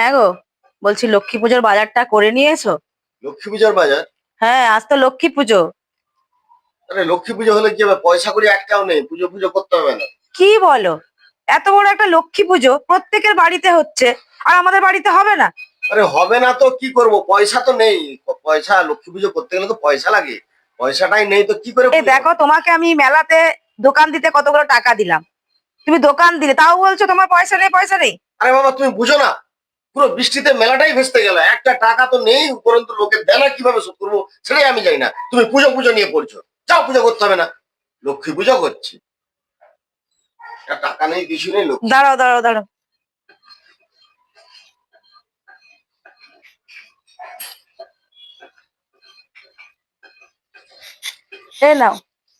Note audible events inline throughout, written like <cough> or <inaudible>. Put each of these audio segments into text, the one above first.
হ্যাঁ গো বলছি লক্ষ্মী পুজোর বাজারটা করে নিয়ে এসো লক্ষ্মী পুজোর বাজার? হ্যাঁ আজ তো লক্ষ্মী পুজো। আরে লক্ষ্মী পুজো হলে কি হবে? পয়সা করি একটাও নেই পুজো পুজো করতে হবে না। কি বলো? এত বড় একটা লক্ষ্মী পুজো প্রত্যেকের বাড়িতে হচ্ছে আর আমাদের বাড়িতে হবে না। আরে হবে না তো কি করব? পয়সা তো নেই। পয়সা লক্ষ্মী পুজো করতে গেলে তো পয়সা লাগে। পয়সাটাই নেই তো কি করে এই দেখো তোমাকে আমি মেলাতে দোকান দিতে কতগুলো টাকা দিলাম। তুমি দোকান দিলে তাও বলছো তোমার পয়সা নেই পয়সা নেই। আরে বাবা তুমি বুঝো না। পুরো বৃষ্টিতে মেলাটাই ভেস্তে গেল। একটা টাকা তো নেই, উপরন্তু লোকের দেনা কীভাবে শোধ করব সেটাই আমি জানি না। তুমি পুজো পুজো নিয়ে পড়ছো যাও পুজো করতে হবে না। লক্ষ্মী পুজো করছি। টাকা নেই, কিছু নেই দাঁড়াও দাঁড়াও দাঁড়াও। এই নাও,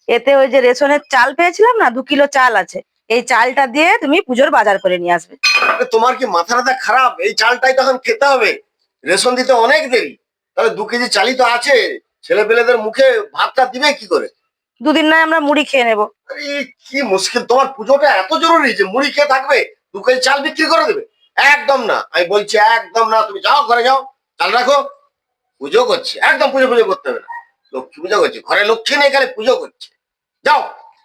এতে ওই যে রেশনের চাল পেয়েছিলাম না, দু কিলো চাল আছে। এই চালটা দিয়ে তুমি পুজোর বাজার করে নিয়ে আসবে। তোমার কি মাথা টাথা খারাপ? এই চালটাই তখন খেতে হবে। রেশন দিতে অনেক দেরি। তাহলে দু কেজি চালই তো আছে। ছেলে পেলেদের মুখে ভাতটা দিবে কি করে? দুদিন নয় আমরা মুড়ি খেয়ে নেব। আরে কি মুশকিল। তোমার পুজোটা এত জরুরি যে মুড়ি খেয়ে থাকবে দু কেজি চাল বিক্রি করে দেবে? একদম না। আমি বলছি একদম না। তুমি যাও ঘরে যাও। চাল রাখো। পুজো করছি। একদম পুজো পুজো করতে হবে না। লক্ষ্মী পুজো করছি। ঘরে লক্ষ্মী নেই খালি পুজো করছে। যাও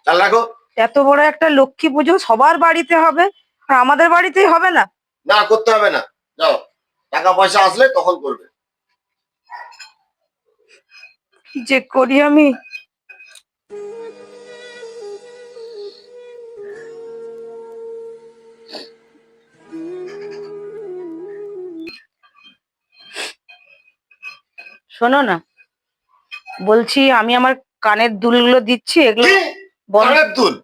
চাল রাখো। এত বড় একটা লক্ষ্মী পুজো সবার বাড়িতে হবে আর আমাদের বাড়িতেই হবে না? না করতে হবে না। যাও টাকা পয়সা আসলে তখন করবে। কি যে করি আমি? শোনো না বলছি আমি আমার কানের দুলগুলো দিচ্ছি এগুলো কানের দুল?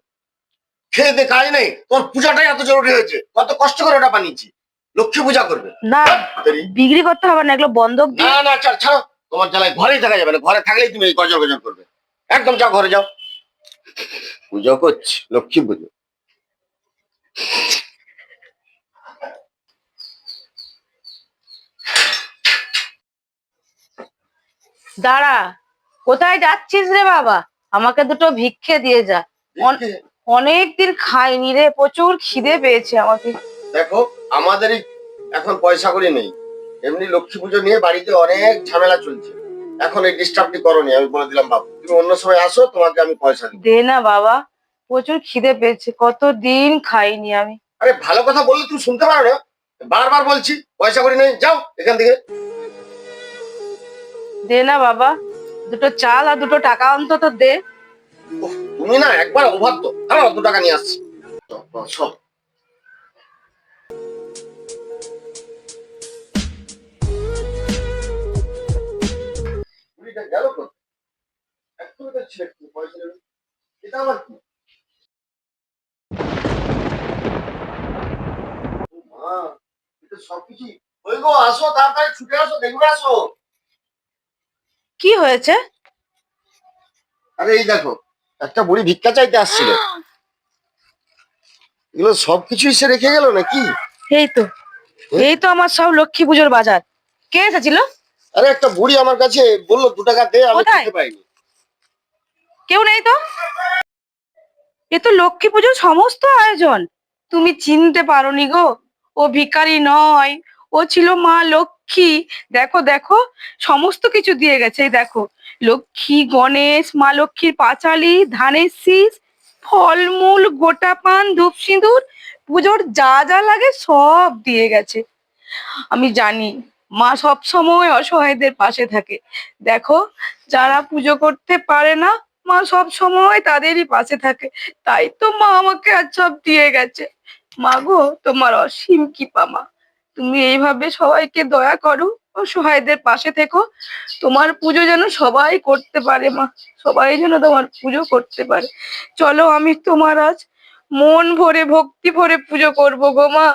খেয়ে দে কাজ নেই তোমার পূজাটাই এত জরুরি হয়েছে। কত কষ্ট করে ওটা বানিয়েছি। লক্ষ্মী পূজা করবে। না বিক্রি করতে হবে না এগুলো বন্ধক দিয়ে। না না ছাড় ছাড়ো। তোমার জ্বালায় ঘরেই থাকা যাবে না। ঘরে থাকলেই তুমি এই গজর গজর করবে। একদম যাও ঘরে যাও। পুজো করছি লক্ষ্মী পুজো। দাঁড়া কোথায় যাচ্ছিস রে বাবা? আমাকে দুটো ভিক্ষে দিয়ে যা। অন- অনেক দিন খাইনি রে প্রচুর খিদে পেয়েছে আমাকে। দেখো আমাদেরই এখন পয়সা করে নেই। এমনি লক্ষ্মী পুজো নিয়ে বাড়িতে অনেক ঝামেলা চলছে। এখন এই ডিস্টার্বটি করনি আমি বলে দিলাম বাবু তুমি অন্য সময় আসো তোমাকে আমি পয়সা দিব দে না বাবা প্রচুর খিদে পেয়েছে কত দিন খাইনি আমি। আরে ভালো কথা বললে তুমি শুনতে পারো না। বারবার বলছি পয়সা করে নেই যাও এখান থেকে। দে না বাবা দুটো চাল আর দুটো টাকা অন্তত দে। উফ, তুমি না একবার অবাধ্য আমার অত টাকা নিয়ে আসছি। সব গেল এটা আবার কি? আসো তাড়াতাড়ি ছুটে আসো দেখবে আসো। কি হয়েছে? আরে এই দেখো একটা বুড়ি ভিক্ষা চাইতে আসছিল। <gasps> এগুলো সবকিছুই সে রেখে গেল নাকি? এই তো এই তো আমার সব লক্ষ্মী পুজোর বাজার। কে এসেছিল? আরে একটা বুড়ি আমার কাছে বলল দু টাকা দে আমি কোথায়? খেতে পাইনি। কেউ নেই তো? এ তো লক্ষ্মী পুজোর সমস্ত আয়োজন। তুমি চিনতে পারোনি গো ও ভিখারি নয় ও ছিল মা লক্ষ্মী। দেখো দেখো, সমস্ত কিছু দিয়ে গেছে দেখো। লক্ষ্মী, গণেশ, মা লক্ষ্মীর পাঁচালি, ধানের শীষ, ফলমূল, গোটা পান, ধূপ সিঁদুর, পুজোর যা যা লাগে সব দিয়ে গেছে। আমি জানি, মা সব সময় অসহায়দের পাশে থাকে। দেখো, যারা পুজো করতে পারে না, মা সব সময় তাদেরই পাশে থাকে। তাই তো মা আমাকে আজ সব দিয়ে গেছে। মা গো, তোমার অসীম কৃপা, মা। তুমি এইভাবে সবাইকে দয়া করো ও সহায়দের পাশে থেকো। তোমার পুজো যেন সবাই করতে পারে, মা। সবাই যেন তোমার পুজো করতে পারে। চলো আমি তোমার আজ মন ভরে, ভক্তি ভরে পুজো করব গো, মা।